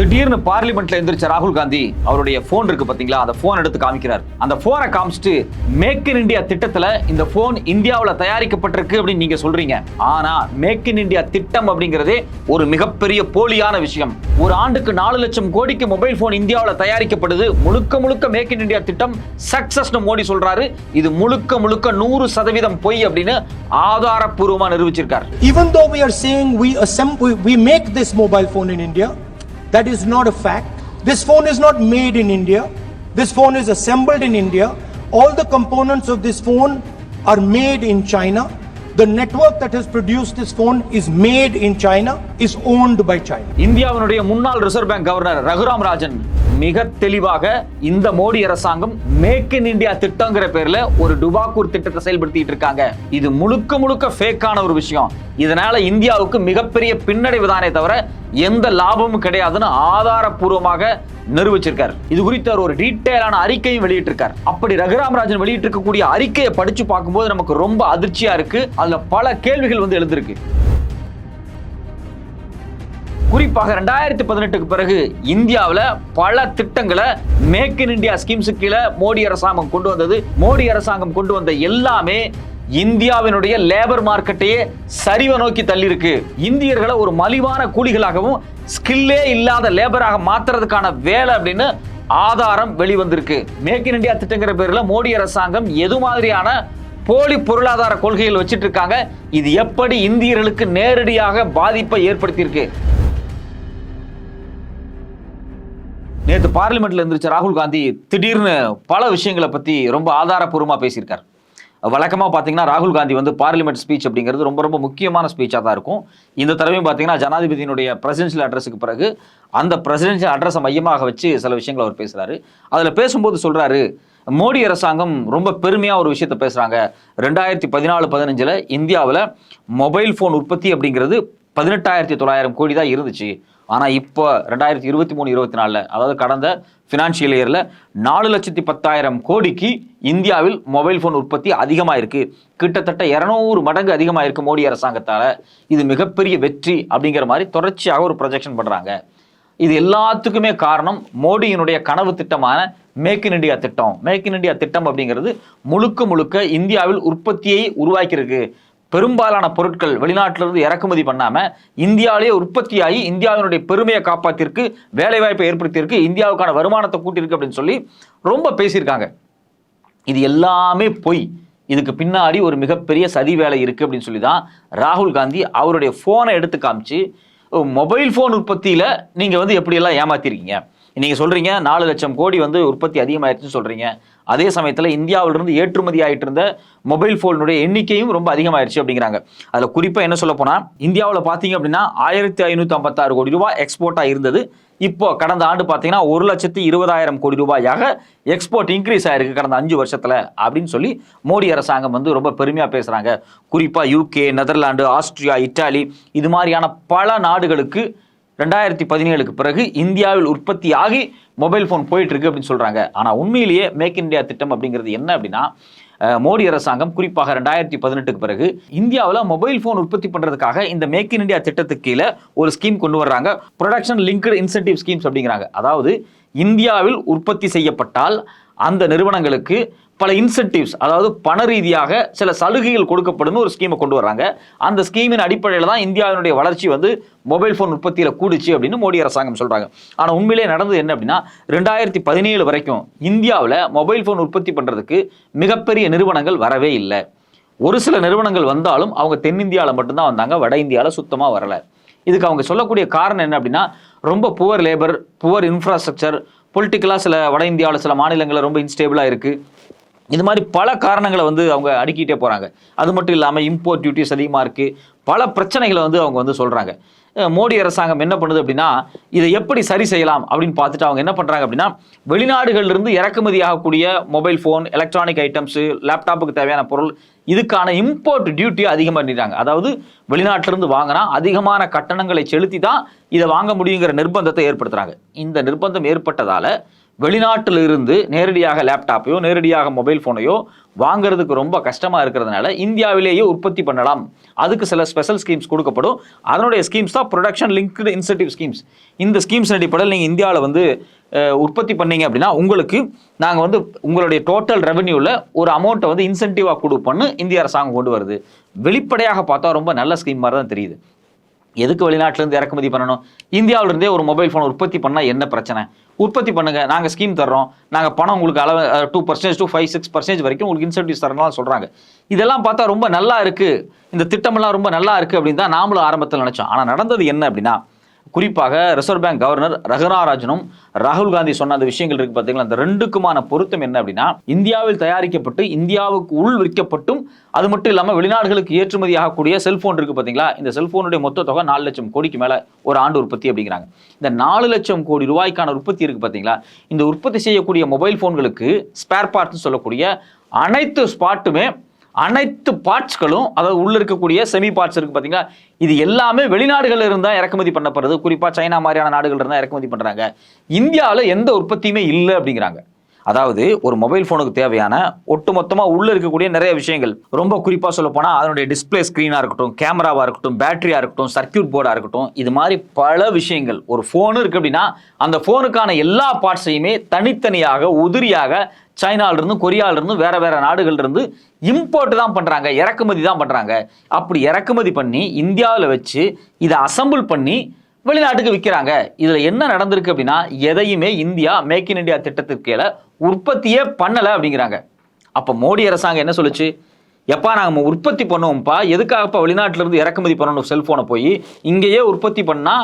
திடீர்னு பார்லிமெண்ட்ல எந்திரிச்ச ராகுல் காந்தி அவருடைய போன் இருக்கு பாத்தீங்களா? அந்த போன் எடுத்து காமிக்கிறார். அந்த போனை காமிச்சிட்டு மேக் இன் இந்தியா திட்டத்துல இந்த போன் இந்தியாவில் தயாரிக்கப்பட்டிருக்கு அப்படின்னு நீங்க சொல்றீங்க. ஆனா மேக் இன் இந்தியா திட்டம் அப்படிங்கிறதே ஒரு மிகப்பெரிய போலியான விஷயம். ஒரு ஆண்டுக்கு நாலு லட்சம் கோடிக்கு மொபைல் போன் இந்தியாவில் தயாரிக்கப்படுது. முழுக்க முழுக்க மேக் இன் இந்தியா திட்டம் சக்சஸ்னு மோடி சொல்றாரு. இது முழுக்க முழுக்க நூறு சதவீதம் பொய் அப்படின்னு ஆதாரப்பூர்வமா நிரூபிச்சிருக்கார். Even though we are saying we assemble, we make this mobile phone in India, that is not a fact. This phone is not made in India. This phone is assembled in India. All the components of this phone are made in China. The network that has produced this phone is made in China, is owned by China. இந்தியாவினுடைய முன்னாள் reserve bank governor Raghuram Rajan மிக தெளிவாக இந்த மோடி அரசாங்கம் make in India திட்டங்கிற பேர்ல ஒரு டுபாக்கூர் திட்டத்தை செயல்படுத்திட்டு இருக்காங்க இது முழுக்க முழுக்க ஃபேக்கான ஒரு விஷயம் இதனால இந்தியாவுக்கு மிகப்பெரிய பின்னடைவு தானே தவிர எந்த லாபமும் கிடையாதுன்னு ஆதாரப்பூர்வமாக நிரூபிச்சிருக்காரு. இது குறித்து அவர் ஒரு டீட்டெயிலான அறிக்கையும் வெளியிட்டிருக்கார். அப்படி ரகுராம் ராஜன் வெளியிட்டிருக்கக்கூடிய அறிக்கையை படிச்சு பார்க்கும்போது நமக்கு ரொம்ப அதிர்ச்சியா இருக்கு. அதுல பல கேள்விகள் வந்து எழுந்திருக்கு. குறிப்பாக ரெண்டாயிரத்தி பதினெட்டுக்கு பிறகு இந்தியாவில் பல திட்டங்களை மேக் இன் இந்தியா ஸ்கீம்ஸுக்கு கீழே மோடி அரசாங்கம் கொண்டு வந்தது. மோடி அரசாங்கம் கொண்டு வந்த எல்லாமே இந்தியாவினுடைய லேபர் மார்க்கெட்டையே சரிவை நோக்கி தள்ளியிருக்கு. இந்தியர்களை ஒரு மலிவான கூலிகளாகவும் ஸ்கில்லே இல்லாத லேபராக மாத்துறதுக்கான வேலை அப்படின்னு ஆதாரம் வெளிவந்திருக்கு. மேக் இன் இந்தியா திட்டங்கிற பேரில் மோடி அரசாங்கம் எது மாதிரியான போலி பொருளாதார கொள்கைகள் வச்சிட்டு இருக்காங்க இது எப்படி இந்தியர்களுக்கு நேரடியாக பாதிப்பை ஏற்படுத்தியிருக்கு? நேற்று பார்லிமெண்ட்ல இருந்துச்சு ராகுல் காந்தி திடீர்னு பல விஷயங்களை பத்தி ரொம்ப ஆதாரப்பூர்வமா பேசியிருக்கார். வழக்கமாக பார்த்தீங்கன்னா ராகுல் காந்தி வந்து பார்லிமெண்ட் ஸ்பீச் அப்படிங்கிறது ரொம்ப ரொம்ப முக்கியமான ஸ்பீச்சாக தான் இருக்கும். இந்த தடவையும் பார்த்தீங்கன்னா ஜனாதிபதியினுடைய பிரசிடென்ஷியல் அட்ரஸுக்கு பிறகு அந்த பிரசிடென்ஷியல் அட்ரஸை மையமாக வச்சு சில விஷயங்கள் அவர் பேசுகிறாரு அதில் பேசும்போது சொல்கிறாரு மோடி அரசாங்கம் ரொம்ப பெருமையாக ஒரு விஷயத்த பேசுகிறாங்க ரெண்டாயிரத்தி பதினாலு பதினஞ்சில் இந்தியாவில் மொபைல் ஃபோன் உற்பத்தி அப்படிங்கிறது பதினெட்டாயிரத்தி தொள்ளாயிரம் கோடி தான் இருந்துச்சு. ஆனால் இப்போ ரெண்டாயிரத்தி இருபத்தி மூணு இருபத்தி நாலில் அதாவது கடந்த ஃபினான்ஷியல் இயரில் நாலு லட்சத்தி பத்தாயிரம் கோடிக்கு இந்தியாவில் மொபைல் ஃபோன் உற்பத்தி அதிகமாக இருக்குது கிட்டத்தட்ட இரநூறு மடங்கு அதிகமாக இருக்குது மோடி அரசாங்கத்தால். இது மிகப்பெரிய வெற்றி அப்படிங்கிற மாதிரி தொடர்ச்சியாக ஒரு ப்ரொஜெக்ஷன் பண்ணுறாங்க இது எல்லாத்துக்குமே காரணம் மோடியினுடைய கனவு திட்டமான மேக் இன் இந்தியா திட்டம். மேக் இன் இந்தியா திட்டம் அப்படிங்கிறது முழுக்க முழுக்க இந்தியாவில் உற்பத்தியை உருவாக்கியிருக்கு. பெரும்பாலான பொருட்கள் வெளிநாட்டிலிருந்து இறக்குமதி பண்ணாமல் இந்தியாவிலேயே உற்பத்தியாகி இந்தியாவினுடைய பெருமையை காப்பாற்றிருக்கு வேலைவாய்ப்பை ஏற்படுத்தியிருக்கு இந்தியாவுக்கான வருமானத்தை கூட்டியிருக்கு அப்படின்னு சொல்லி ரொம்ப பேசியிருக்காங்க. இது எல்லாமே பொய். இதுக்கு பின்னாடி ஒரு மிகப்பெரிய சதி வேலை இருக்குது அப்படின்னு சொல்லி தான் ராகுல் காந்தி அவருடைய ஃபோனை எடுத்து காமிச்சு மொபைல் ஃபோன் உற்பத்தியில் நீங்கள் வந்து எப்படியெல்லாம் ஏமாத்திருக்கீங்க? நீங்கள் சொல்கிறீங்க நாலு லட்சம் கோடி வந்து உற்பத்தி அதிகமாயிருச்சுன்னு சொல்கிறீங்க அதே சமயத்தில் இந்தியாவிலிருந்து ஏற்றுமதி ஆகிட்டு இருந்த மொபைல் ஃபோனுடைய எண்ணிக்கையும் ரொம்ப அதிகமாயிருச்சு அப்படிங்கிறாங்க. அதில் குறிப்பாக என்ன சொல்ல போனால் இந்தியாவில் பார்த்தீங்க அப்படின்னா ஆயிரத்தி ஐநூற்றி ஐம்பத்தாறு கோடி ரூபாய் எக்ஸ்போர்ட்டாக இருந்தது இப்போ கடந்த ஆண்டு பார்த்தீங்கன்னா ஒரு லட்சத்தி இருபதாயிரம் கோடி ரூபாயாக எக்ஸ்போர்ட் இன்க்ரீஸ் ஆயிருக்கு கடந்த அஞ்சு வருஷத்தில் அப்படின்னு சொல்லி மோடி அரசாங்கம் வந்து ரொம்ப பெருமையாக பேசுகிறாங்க குறிப்பாக யூகே நெதர்லாண்டு ஆஸ்திரியா இத்தாலி இது மாதிரியான பல நாடுகளுக்கு ரெண்டாயிரத்தி பதினேழுக்கு பிறகு இந்தியாவில் உற்பத்தி ஆகி மொபைல் ஃபோன் போயிட்டு இருக்கு அப்படின்னு சொல்றாங்க. ஆனால் உண்மையிலேயே மேக் இந்தியா திட்டம் அப்படிங்கிறது என்ன அப்படின்னா மோடி அரசாங்கம் குறிப்பாக ரெண்டாயிரத்தி பதினெட்டுக்கு பிறகு இந்தியாவில் மொபைல் ஃபோன் உற்பத்தி பண்ணுறதுக்காக இந்த மேக் இன் இந்தியா திட்டத்துக்கு கீழே ஒரு ஸ்கீம் கொண்டு வர்றாங்க. ப்ரொடக்ஷன் லிங்க்டு இன்சென்டிவ் ஸ்கீம்ஸ் அப்படிங்கிறாங்க. அதாவது இந்தியாவில் உற்பத்தி செய்யப்பட்டால் அந்த நிறுவனங்களுக்கு பல இன்சென்டிவ்ஸ் அதாவது பண ரீதியாக சில சலுகைகள் கொடுக்கப்படும்னு ஒரு ஸ்கீமை கொண்டு வர்றாங்க. அந்த ஸ்கீமின் அடிப்படையில் தான் இந்தியாவினுடைய வளர்ச்சி வந்து மொபைல் ஃபோன் உற்பத்தியில் கூடுச்சு அப்படின்னு மோடி அரசாங்கம் சொல்கிறாங்க ஆனால் உண்மையிலே நடந்தது என்ன அப்படின்னா ரெண்டாயிரத்தி பதினேழு வரைக்கும் இந்தியாவில் மொபைல் ஃபோன் உற்பத்தி பண்ணுறதுக்கு மிகப்பெரிய நிறுவனங்கள் வரவே இல்லை. ஒரு சில நிறுவனங்கள் வந்தாலும் அவங்க தென்னிந்தியாவில் மட்டும்தான் வந்தாங்க வட இந்தியாவில் சுத்தமாக வரல. இதுக்கு அவங்க சொல்லக்கூடிய காரணம் என்ன அப்படின்னா ரொம்ப புவர் லேபர் புவர் இன்ஃப்ராஸ்ட்ரக்சர் பொலிட்டிக்கலாக சில வட இந்தியாவில் சில மாநிலங்களில் ரொம்ப இன்ஸ்டேபிளாக இருக்குது இது மாதிரி பல காரணங்களை வந்து அவங்க அடுக்கிட்டே போகிறாங்க அது மட்டும் இல்லாமல் இம்போர்ட் டியூட்டிஸ் அதிகமாக இருக்குது பல பிரச்சனைகளை வந்து அவங்க வந்து சொல்கிறாங்க மோடி அரசாங்கம் என்ன பண்ணுது அப்படின்னா இதை எப்படி சரி செய்யலாம் அப்படின்னு பார்த்துட்டு அவங்க என்ன பண்ணுறாங்க அப்படின்னா வெளிநாடுகளிலிருந்து இறக்குமதி ஆகக்கூடிய மொபைல் ஃபோன் எலக்ட்ரானிக் ஐட்டம்ஸு லேப்டாப்புக்கு தேவையான பொருள் இதுக்கான இம்போர்ட் டியூட்டி அதிகம் பண்ணிட்டாங்க அதாவது வெளிநாட்டிலிருந்து வாங்கினா அதிகமான கட்டணங்களை செலுத்தி தான் இதை வாங்க முடியுங்கிற நிர்பந்தத்தை ஏற்படுத்துகிறாங்க இந்த நிர்பந்தம் ஏற்பட்டதால் வெளிநாட்டில் இருந்து நேரடியாக லேப்டாப்பையோ நேரடியாக மொபைல் ஃபோனையோ வாங்குறதுக்கு ரொம்ப கஷ்டமாக இருக்கிறதுனால இந்தியாவிலேயே உற்பத்தி பண்ணலாம். அதுக்கு சில ஸ்பெஷல் ஸ்கீம்ஸ் கொடுக்கப்படும். அதனுடைய ஸ்கீம்ஸ் தான் ப்ரொடக்ஷன் லிங்க்டு இன்சென்டிவ் ஸ்கீம்ஸ் இந்த ஸ்கீம்ஸ் அடிப்படையில் நீங்கள் இந்தியாவில் வந்து உற்பத்தி பண்ணீங்க அப்படின்னா உங்களுக்கு நாங்கள் வந்து உங்களுடைய டோட்டல் ரெவென்யூவில் ஒரு அமௌண்ட்டை வந்து இன்சென்டிவாக கொடுப்போம்னு இந்திய அரசாங்கம் கொண்டு வருது. வெளிப்படையாக பார்த்தா ரொம்ப நல்ல ஸ்கீம் மாதிரி தான் தெரியுது. எதுக்கு வெளிநாட்டிலேருந்து இறக்குமதி பண்ணணும்? இந்தியாவிலேருந்தே ஒரு மொபைல் ஃபோன் உற்பத்தி பண்ணால் என்ன பிரச்சனை? உற்பத்தி பண்ணுங்கள் நாங்கள் ஸ்கீம் தர்றோம். நாங்கள் பணம் உங்களுக்கு அளவு two percentage to five six percentage வரைக்கும் உங்களுக்கு இன்சென்டிவ்ஸ் தரலாம் சொல்கிறாங்க இதெல்லாம் பார்த்தா ரொம்ப நல்லா இருக்குது இந்த திட்டமெல்லாம் ரொம்ப நல்லா இருக்குது அப்படின்னு தான் நாமளும் ஆரம்பத்தில் நினச்சோம். ஆனால் நடந்தது என்ன அப்படின்னா குறிப்பாக ரிசர்வ் பேங்க் கவர்னர் ரகுநாராஜனும் ராகுல் காந்தி சொன்ன அந்த விஷயங்கள் இருக்கு பார்த்தீங்களா அந்த ரெண்டுக்குமான பொருத்தம் என்ன அப்படின்னா இந்தியாவில் தயாரிக்கப்பட்டு இந்தியாவுக்கு உள் விற்கப்பட்டும் அது மட்டும் இல்லாமல் வெளிநாடுகளுக்கு ஏற்றுமதி ஆகக்கூடிய செல்போன் இருக்கு பார்த்தீங்களா இந்த செல்போனுடைய மொத்த தொகை நாலு லட்சம் கோடிக்கு மேலே ஒரு ஆண்டு உற்பத்தி அப்படிங்கிறாங்க. இந்த நாலு லட்சம் கோடி ரூபாய்க்கான உற்பத்தி இருக்கு பார்த்தீங்களா இந்த உற்பத்தி செய்யக்கூடிய மொபைல் ஃபோன்களுக்கு ஸ்பேர் பார்ட்ஸ் சொல்லக்கூடிய அனைத்து ஸ்பாட்டுமே அனைத்து பார்ட்ஸ்களும் அதாவது உள்ள இருக்கக்கூடிய செமி பார்ட்ஸ் இருக்கு பார்த்தீங்களா இது எல்லாமே வெளிநாடுகளில் இருந்தால் இறக்குமதி பண்ணப்படுறது. குறிப்பாக சைனா மாதிரியான நாடுகள் இருந்தால் இறக்குமதி பண்ணுறாங்க இந்தியாவில் எந்த உற்பத்தியுமே இல்லை அப்படிங்கிறாங்க. அதாவது ஒரு மொபைல் ஃபோனுக்கு தேவையான ஒட்டுமொத்தமாக உள்ளே இருக்கக்கூடிய நிறைய விஷயங்கள். ரொம்ப குறிப்பாக சொல்ல போனால் அதனுடைய டிஸ்ப்ளே ஸ்க்ரீனாக இருக்கட்டும் கேமராவாக இருக்கட்டும் பேட்டரியாக இருக்கட்டும் சர்க்யூட் போர்டாக இருக்கட்டும் இது மாதிரி பல விஷயங்கள். ஒரு ஃபோன் இருக்குது அப்படின்னா அந்த ஃபோனுக்கான எல்லா பார்ட்ஸையுமே தனித்தனியாக உதிரியாக சைனாலிருந்து கொரியாவிலிருந்து வேறு வேறு நாடுகள்லேருந்து இம்போர்ட் தான் பண்ணுறாங்க இறக்குமதி தான் பண்ணுறாங்க அப்படி இறக்குமதி பண்ணி இந்தியாவில் வச்சு இதை அசம்பிள் பண்ணி வெளிநாட்டுக்கு விற்கிறாங்க இதில் என்ன நடந்திருக்கு அப்படின்னா எதையுமே இந்தியா மேக் இன் இந்தியா திட்டத்திற்கு கீழே உற்பத்தியே பண்ணல அப்படிங்கிறாங்க. அப்ப மோடி அரசாங்கம் என்ன சொல்லுச்சு? எப்பா நாங்கள் உற்பத்தி பண்ணுவோம்ப்பா எதுக்காகப்பா வெளிநாட்டுல இருந்து இறக்குமதி பண்ணணும்? செல்போனை போய் இங்கேயே உற்பத்தி பண்ணா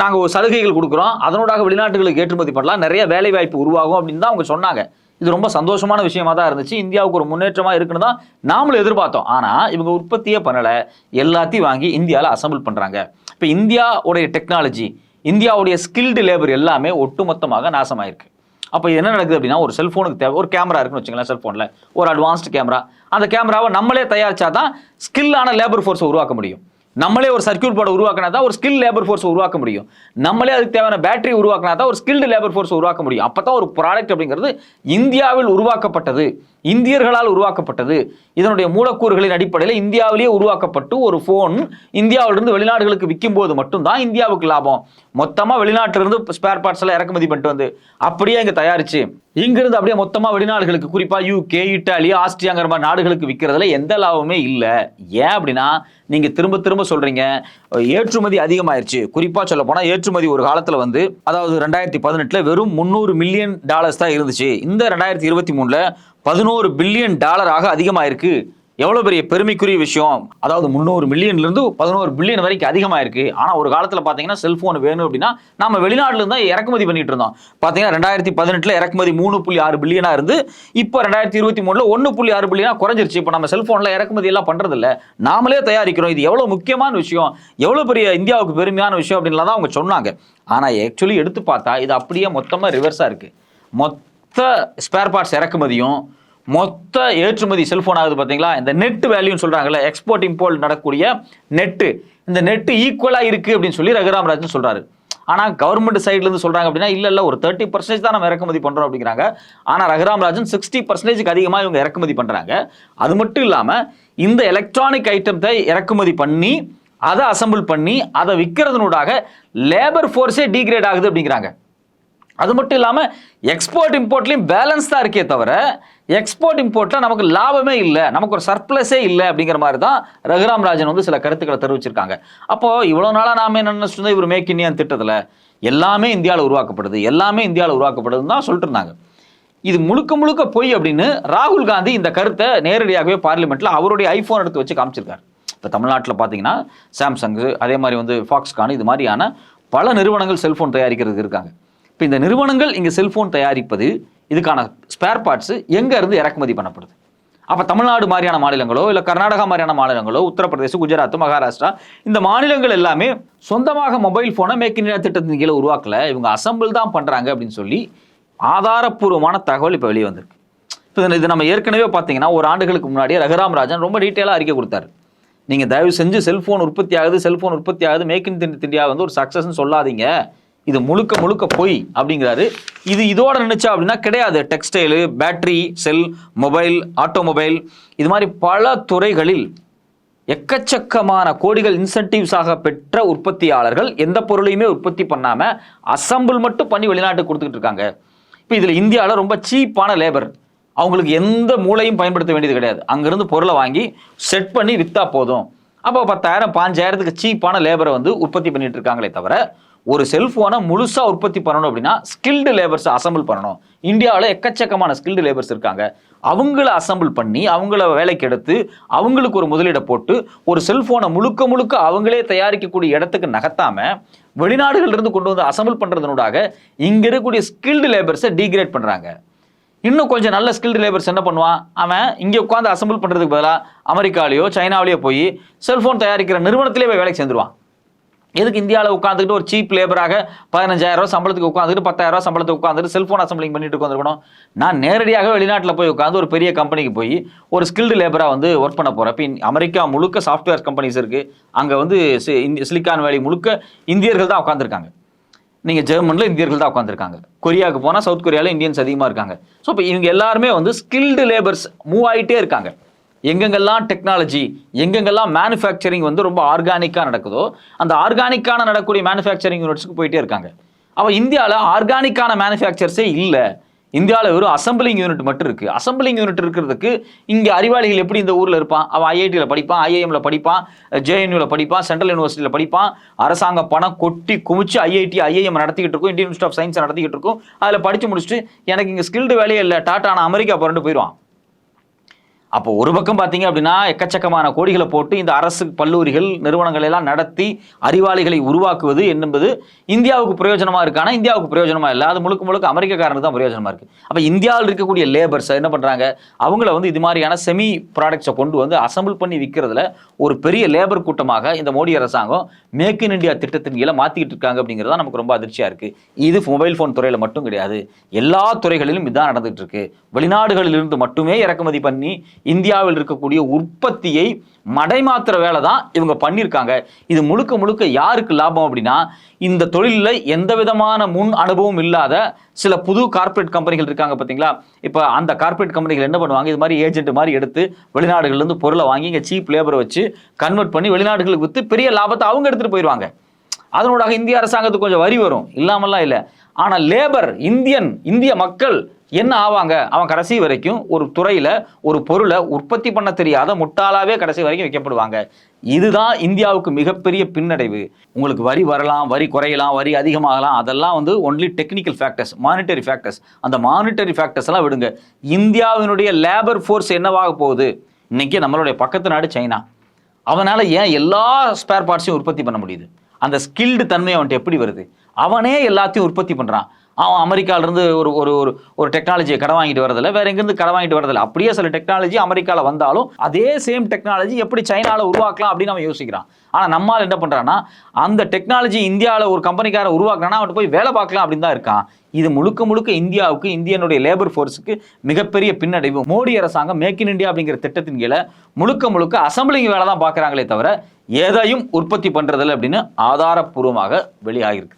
நாங்கள் ஒரு சலுகைகள் கொடுக்குறோம். அதனோடாக வெளிநாட்டுகளுக்கு ஏற்றுமதி பண்ணலாம். நிறைய வேலை வாய்ப்பு உருவாகும் அப்படின்னு தான் அவங்க சொன்னாங்க. இது ரொம்ப சந்தோஷமான விஷயமா தான் இருந்துச்சு. இந்தியாவுக்கு ஒரு முன்னேற்றமா இருக்குன்னு தான் நாமளும் எதிர்பார்த்தோம். ஆனா இவங்க உற்பத்தியே பண்ணல. எல்லாத்தையும் வாங்கி இந்தியாவில் அசம்பிள் பண்றாங்க. இப்போ இந்தியாவுடைய டெக்னாலஜி இந்தியாவுடைய ஸ்கில்டு லேபர் எல்லாமே ஒட்டுமொத்தமாக நாசமாயிருக்கு. அப்போ என்ன நடக்குது அப்படின்னா ஒரு செல்ஃபோனுக்கு தேவை ஒரு கேமரா இருக்குன்னு வச்சுங்களேன் செல்ஃபோனில் ஒரு அட்வான்ஸ்டு கேமரா அந்த கேமராவை நம்மளே தயாரிச்சா தான் ஸ்கில்லான லேபர் ஃபோர்ஸை உருவாக்க முடியும். நம்மளே ஒரு சர்க்கியூட் போர்டை உருவாக்கினா தான் ஒரு ஸ்கில் லேபர் ஃபோர்ஸ் உருவாக்க முடியும். நம்மளே அதுக்கு தேவையான பேட்டரி உருவாக்கினா தான் ஒரு ஸ்கில்டு லேபர் ஃபோர்ஸ் உருவாக்க முடியும். அப்போ தான் ஒரு ப்ராடக்ட் அப்படிங்கிறது இந்தியாவில் உருவாக்கப்பட்டது. இந்தியர்களால் உருவாக்கப்பட்டது. இதனுடைய மூலக்கூறுகளின் அடிப்படையில் இந்தியாவிலேயே உருவாக்கப்பட்டு ஒரு ஃபோன் இந்தியாவிலிருந்து வெளிநாடுகளுக்கு விற்கும் போது மட்டும்தான் இந்தியாவுக்கு லாபம். மொத்தமாக வெளிநாட்டிலிருந்து ஸ்பேர் பார்ட்ஸ் எல்லாம் இறக்குமதி பண்ணிட்டு வந்து அப்படியே இங்கே தயாரிச்சு. இங்கிருந்து அப்படியே மொத்தமாக வெளிநாடுகளுக்கு குறிப்பாக யூகே இட்டாலி ஆஸ்திரியாங்கிற மாதிரி நாடுகளுக்கு விற்கிறதுல எந்த லாபமே இல்லை. ஏன் அப்படின்னா நீங்கள் திரும்ப திரும்ப சொல்கிறீங்க ஏற்றுமதி அதிகமாயிருச்சு. குறிப்பாக சொல்ல போனால் ஏற்றுமதி ஒரு காலத்தில் வந்து அதாவது ரெண்டாயிரத்தி பதினெட்டில் வெறும் முந்நூறு மில்லியன் டாலர்ஸ் தான் இருந்துச்சு. இந்த ரெண்டாயிரத்தி இருபத்தி மூணில் பதினோரு பில்லியன் டாலராக அதிகமாயிருக்கு. எவ்வளோ பெரிய பெருமைக்குரிய விஷயம்? அதாவது முந்நூறு மில்லியன்லேருந்து பதினோரு பில்லியன் வரைக்கும் அதிகமாயிருக்கு. ஆனால் ஒரு காலத்தில் பார்த்தீங்கன்னா செல்ஃபோன் வேணும் அப்படின்னா நம்ம வெளிநாட்டிலேருந்து தான் இறக்குமதி பண்ணிட்டு இருந்தோம் பார்த்தீங்கன்னா ரெண்டாயிரத்தி பதினெட்டில் இறக்குமதி மூணு புள்ளி ஆறு பில்லியனாக இருந்து இப்போ ரெண்டாயிரத்தி இருபத்தி மூணில் ஒன்று புள்ளி ஆறு பில்லியனாக குறைஞ்சிருச்சு. இப்போ நம்ம செல்ஃபோனில் இறக்குமதி எல்லாம் பண்ணுறது இல்ல நாமளே தயாரிக்கிறோம். இது எவ்வளோ முக்கியமான விஷயம்? எவ்வளோ பெரிய இந்தியாவுக்கு பெருமையான விஷயம் அப்படின்லாம் தான் அவங்க சொன்னாங்க. ஆனால் ஆக்சுவலி எடுத்து பார்த்தா இது அப்படியே மொத்தமாக ரிவர்ஸாக இருக்குது மொத்த மொத்த ஸ்பேர் பார்ட்ஸ் இறக்குமதியும் மொத்த ஏற்றுமதி செல்போன் ஆகுது பார்த்தீங்களா இந்த நெட் வேல்யூன்னு சொல்கிறாங்கல்ல எக்ஸ்போர்ட் இம்போர்ட் நடக்கக்கூடிய நெட்டு இந்த நெட்டு ஈக்குவலாக இருக்குது அப்படின்னு சொல்லி ரகுராம் ராஜன் சொல்கிறாரு ஆனால் கவர்மெண்ட் சைட்லேருந்து சொல்கிறாங்க அப்படின்னா இல்லை இல்லை ஒரு தேர்ட்டி பர்சன்டேஜ் தான் நம்ம இறக்குமதி பண்ணுறோம் அப்படிங்கிறாங்க. ஆனால் ரகுராம் ராஜன் சிக்ஸ்டி பர்சன்டேஜுக்கு அதிகமாக இவங்க இறக்குமதி பண்ணுறாங்க அது மட்டும் இல்லாமல் இந்த எலக்ட்ரானிக் ஐட்டத்தை இறக்குமதி பண்ணி அதை அசம்பிள் பண்ணி அதை விற்கிறதுனூடாக லேபர் ஃபோர்ஸே டீக்ரேட் ஆகுது அப்படிங்கிறாங்க. அது மட்டும் இல்லாமல் எக்ஸ்போர்ட் இம்போர்ட்லேயும் பேலன்ஸ் தான் இருக்கே தவிர எக்ஸ்போர்ட் இம்போர்ட்டில் நமக்கு லாபமே இல்லை. நமக்கு ஒரு சர்ப்ளஸே இல்லை அப்படிங்கிற மாதிரி தான் ரகுராம் ராஜன் வந்து சில கருத்துக்களை தெரிவிச்சிருக்காங்க. அப்போது இவ்வளோ நாளாக நாம என்ன நினச்சிருந்தோம் இவர் மேக் இந்தியன் திட்டத்தில் எல்லாமே இந்தியாவில் உருவாக்கப்படுது. எல்லாமே இந்தியாவில் உருவாக்கப்படுதுன்னு தான் சொல்லிட்டு இருந்தாங்க. இது முழுக்க முழுக்க பொய் அப்படின்னு ராகுல் காந்தி இந்த கருத்தை நேரடியாகவே பார்லிமெண்ட்டில் அவருடைய ஐஃபோன் எடுத்து வச்சு காமிச்சிருக்காரு. இப்போ தமிழ்நாட்டில் பார்த்தீங்கன்னா சாம்சங்கு அதே மாதிரி வந்து ஃபாக்ஸ்கான் இது மாதிரியான பல நிறுவனங்கள் செல்ஃபோன் தயாரிக்கிறதுக்கு இருக்காங்க. இப்போ இந்த நிறுவனங்கள் இங்கே செல்ஃபோன் தயாரிப்பது இதுக்கான ஸ்பேர் பார்ட்ஸ் எங்கேருந்து இறக்குமதி பண்ணப்படுது? அப்போ தமிழ்நாடு மாதிரியான மாநிலங்களோ இல்லை கர்நாடகா மாதிரியான மாநிலங்களோ உத்தரப்பிரதேசம் குஜராத் மகாராஷ்டிரா இந்த மாநிலங்கள் எல்லாமே சொந்தமாக மொபைல் ஃபோனை மேக் இந்தியா திட்டத்தின் கீழே உருவாக்கல. இவங்க அசம்பிள் தான் பண்ணுறாங்க அப்படின்னு சொல்லி ஆதாரப்பூர்வமான தகவல் இப்போ வெளியே வந்திருக்கு. இப்போ இது நம்ம ஏற்கனவே பார்த்தீங்கன்னா ஒரு ஆண்டுகளுக்கு முன்னாடியே ரகுராம் ராஜன் ரொம்ப டீட்டெயிலாக அறிக்கை கொடுத்தாரு. நீங்கள் தயவு செஞ்சு செல்ஃபோன் உற்பத்தி ஆகுது செல்ஃபோன் உற்பத்தி ஆகுது மேக் இன் இந்தியா வந்து ஒரு சக்ஸஸ்ன்னு சொல்லாதீங்க. இது முழுக்க முழுக்க பொய் அப்படிங்கிறாரு. இது இதோட நினைச்சா அப்படின்னா கிடையாது. Textile battery cell mobile automobile இது மாதிரி பல துறைகளில் எக்கச்சக்கமான கோடிகள் இன்சென்டிவ்ஸாக பெற்ற உற்பத்தியாளர்கள் எந்த பொருளையுமே உற்பத்தி பண்ணாம அசம்பிள் மட்டும் பண்ணி வெளிநாட்டுக்கு கொடுத்துக்கிட்டு இருக்காங்க. இப்போ இதில் இந்தியாவில் ரொம்ப சீப்பான லேபர் அவங்களுக்கு எந்த மூளையும் பயன்படுத்த வேண்டியது கிடையாது. அங்கிருந்து பொருளை வாங்கி செட் பண்ணி விற்றா போதும். அப்போ பத்தாயிரம் பாஞ்சாயிரத்துக்கு சீப்பான லேபரை வந்து உற்பத்தி பண்ணிட்டு இருக்காங்களே தவிர ஒரு செல்ஃபோனை முழுசாக உற்பத்தி பண்ணணும் அப்படின்னா ஸ்கில்டு லேபர்ஸ் அசம்பிள் பண்ணணும். இந்தியாவில் எக்கச்சக்கமான ஸ்கில்டு லேபர்ஸ் இருக்காங்க. அவங்கள அசம்பிள் பண்ணி அவங்கள வேலைக்கு எடுத்து அவங்களுக்கு ஒரு முதலீடை போட்டு ஒரு செல்ஃபோனை முழுக்க முழுக்க அவங்களே தயாரிக்கக்கூடிய இடத்துக்கு நகர்த்தாமல் வெளிநாடுகளிலிருந்து கொண்டு வந்து அசம்பிள் பண்ணுறதுனூடாக இங்கே இருக்கக்கூடிய ஸ்கில்டு லேபர்ஸை டீக்ரேட் பண்ணுறாங்க இன்னும் கொஞ்சம் நல்ல ஸ்கில்டு லேபர்ஸ் என்ன பண்ணுவான்? அவன் இங்கே உட்காந்து அசம்பிள் பண்ணுறதுக்கு பதிலாக அமெரிக்காலேயோ சைனாவிலேயோ போய் செல்ஃபோன் தயாரிக்கிற நிறுவனத்திலே போய் வேலைக்கு சேர்ந்துருவான். எதுக்கு இந்தியாவில் உட்காந்துக்கிட்டு ஒரு சீப் லேபராக பதினஞ்சாயிரம் சம்பளத்துக்கு உட்காந்துட்டு பத்தாயிரம் சம்பளத்துக்கு உட்காந்துட்டு செல்ஃபோன் அசம்பிளிங் பண்ணிட்டு உட்காந்துருக்கணும் நான் நேரடியாக வெளிநாட்டில் போய் உட்காந்து ஒரு பெரிய கம்பெனிக்கு போய் ஒரு ஸ்கில்டு லேபராக வந்து ஒர்க் பண்ண போகிறேன் இப்போ அமெரிக்கா முழுக்க சாஃப்ட்வேர் கம்பெனிஸ் இருக்குது அங்கே வந்து சிலிக்கான் வேலி முழுக்க இந்தியர்கள் தான் உட்காந்துருக்காங்க நீங்கள் ஜெர்மனில் இந்தியர்கள் தான் உட்காந்துருக்காங்க கொரியாவுக்கு போனால் சவுத் கொரியாவில் இந்தியன்ஸ் அதிகமாக இருக்காங்க. ஸோ இப்போ இவங்க எல்லாருமே வந்து ஸ்கில்டு லேபர்ஸ் மூவ் ஆகிட்டே இருக்காங்க. எங்கெங்கெல்லாம் டெக்னாலஜி எங்கெங்கெல்லாம் மேனுஃபேக்சரிங் வந்து ரொம்ப ஆர்கானிக்காக நடக்குதோ அந்த ஆர்கானிக்கான நடக்கக்கூடிய மேனுஃபேக்சரிங் யூனிட்ஸ்க்கு போயிட்டே இருக்காங்க. அப்போ இந்தியாவில் ஆர்கானிக்கான மேனுஃபேக்சர்ஸே இல்லை. இந்தியாவில் வெறும் அசம்பிளிங் யூனிட் மட்டும் இருக்குது அசம்பிளிங் யூனிட் இருக்கிறதுக்கு இங்கே அறிவாளிகள் எப்படி இந்த ஊரில் இருப்பான்? அவன் ஐஐடியில் படிப்பான் ஐஐஎம்ல படிப்பான் ஜேஎன்யூவில் படிப்பான் சென்ட்ரல் யூனிவர்சிட்டியில் படிப்பான் அரசாங்க பணம் கொட்டி குமிச்சு ஐஐடி ஐஐஎம் நடத்திக்கிட்டு இருக்கும் இந்தியன் இன்ஸ்டியூட் ஆஃப் சயின்ஸ் நடத்திக்கிட்டு இருக்கும். அதில் படித்து முடிச்சுட்டு எனக்கு இங்கே ஸ்கில்டு வேலையே இல்லை. டாட்டா நான் அமெரிக்கா புரண்டு போயிடுவான் அப்போ ஒரு பக்கம் பார்த்தீங்க அப்படின்னா எக்கச்சக்கமான கோடிகளை போட்டு இந்த அரசு கல்லூரிகள் நிறுவனங்களை எல்லாம் நடத்தி அறிவாளிகளை உருவாக்குவது என்பது இந்தியாவுக்கு பிரயோஜனமாக இருக்கானா இந்தியாவுக்கு பிரயோஜனமாக இல்லை. அது முழுக்க முழுக்க அமெரிக்காக்காரனுக்கு தான் பிரயோஜனமாக இருக்குது அப்போ இந்தியாவில் இருக்கக்கூடிய லேபர்ஸை என்ன பண்ணுறாங்க அவங்கள வந்து இது மாதிரியான செமி ப்ராடக்ட்ஸை கொண்டு வந்து அசம்பிள் பண்ணி விற்கிறதுல ஒரு பெரிய லேபர் கூட்டமாக இந்த மோடி அரசாங்கம் மேக் இன் இந்தியா திட்டத்தின் கீழே மாற்றிக்கிட்டு இருக்காங்க அப்படிங்கிறது தான் நமக்கு ரொம்ப அதிர்ச்சியாக இருக்குது இது மொபைல் ஃபோன் துறையில் மட்டும் கிடையாது. எல்லா துறைகளிலும் இதுதான் நடந்துகிட்டு இருக்கு. வெளிநாடுகளிலிருந்து மட்டுமே இறக்குமதி பண்ணி இந்தியாவில் இருக்கக்கூடிய உற்பத்தியை மடைமாத்துற வேலை தான் இவங்க பண்ணியிருக்காங்க. இது முழுக்க முழுக்க யாருக்கு லாபம் அப்படின்னா இந்த தொழிலில் எந்த விதமான முன் அனுபவம் இல்லாத சில புது கார்ப்பரேட் கம்பெனிகள் இருக்காங்க பார்த்தீங்களா? இப்போ அந்த கார்ப்பரேட் கம்பெனிகள் என்ன பண்ணுவாங்க? இது மாதிரி ஏஜென்ட் மாதிரி எடுத்து வெளிநாடுகள்லேருந்து பொருளை வாங்கி இங்கே சீப் லேபரை வச்சு கன்வெர்ட் பண்ணி வெளிநாடுகளுக்கு விற்று பெரிய லாபத்தை அவங்க எடுத்துகிட்டு போயிடுவாங்க அதனோடாக இந்திய அரசாங்கத்துக்கு கொஞ்சம் வரி வரும். இல்லாமல்லாம் இல்லை. ஆனால் லேபர் இந்தியன் இந்திய மக்கள் என்ன ஆவாங்க? அவன் கடைசி வரைக்கும் ஒரு துறையில் ஒரு பொருளை உற்பத்தி பண்ண தெரியாத முட்டாளாவே கடைசி வரைக்கும் வைக்கப்படுவாங்க. இதுதான் இந்தியாவுக்கு மிகப்பெரிய பின்னடைவு. உங்களுக்கு வரி வரலாம் வரி குறையலாம் வரி அதிகமாகலாம். அதெல்லாம் வந்து only technical factors monetary factors அந்த மானிட்டரி ஃபேக்டர்ஸ் எல்லாம் விடுங்க. இந்தியாவினுடைய லேபர் ஃபோர்ஸ் என்னவாக போகுது? இன்னைக்கு நம்மளுடைய பக்கத்து நாடு சைனா. அவனால் ஏன் எல்லா ஸ்பேர் பார்ட்ஸையும் உற்பத்தி பண்ண முடியுது? அந்த ஸ்கில்டு தன்மை அவன்கிட்ட எப்படி வருது? அவனே எல்லாத்தையும் உற்பத்தி பண்ணுறான் அவன் அமெரிக்காவிலேருந்து ஒரு ஒரு ஒரு ஒரு டெக்னாலஜியை கடை வாங்கிட்டு வரதில்ல. வேற எங்கேருந்து கடை வாங்கிட்டு வரதில்ல. அப்படியே சில டெக்னாலஜி அமெரிக்காவில் வந்தாலும் அதே சேம் டெக்னாலஜி எப்படி சைனாவில் உருவாக்கலாம் அப்படின்னு அவன் யோசிக்கிறான். ஆனால் நம்மால் என்ன பண்ணுறான்னா அந்த டெக்னாலஜி இந்தியாவில் ஒரு கம்பெனிக்கார உருவாக்குறான்னா அவன் போய் வேலை பார்க்கலாம் அப்படின்னு தான் இருக்கான். இது முழுக்க முழுக்க இந்தியாவுக்கு இந்தியனுடைய லேபர் ஃபோர்ஸுக்கு மிகப்பெரிய பின்னடைவு. மோடி அரசாங்கம் மேக் இன் இந்தியா அப்படிங்கிற திட்டத்தின் கீழே முழுக்க முழுக்க அசம்பிளிங் வேலை தான் பார்க்குறாங்களே தவிர எதையும் உற்பத்தி பண்ணுறதில்ல அப்படின்னு ஆதாரப்பூர்வமாக வெளியாகிருக்கு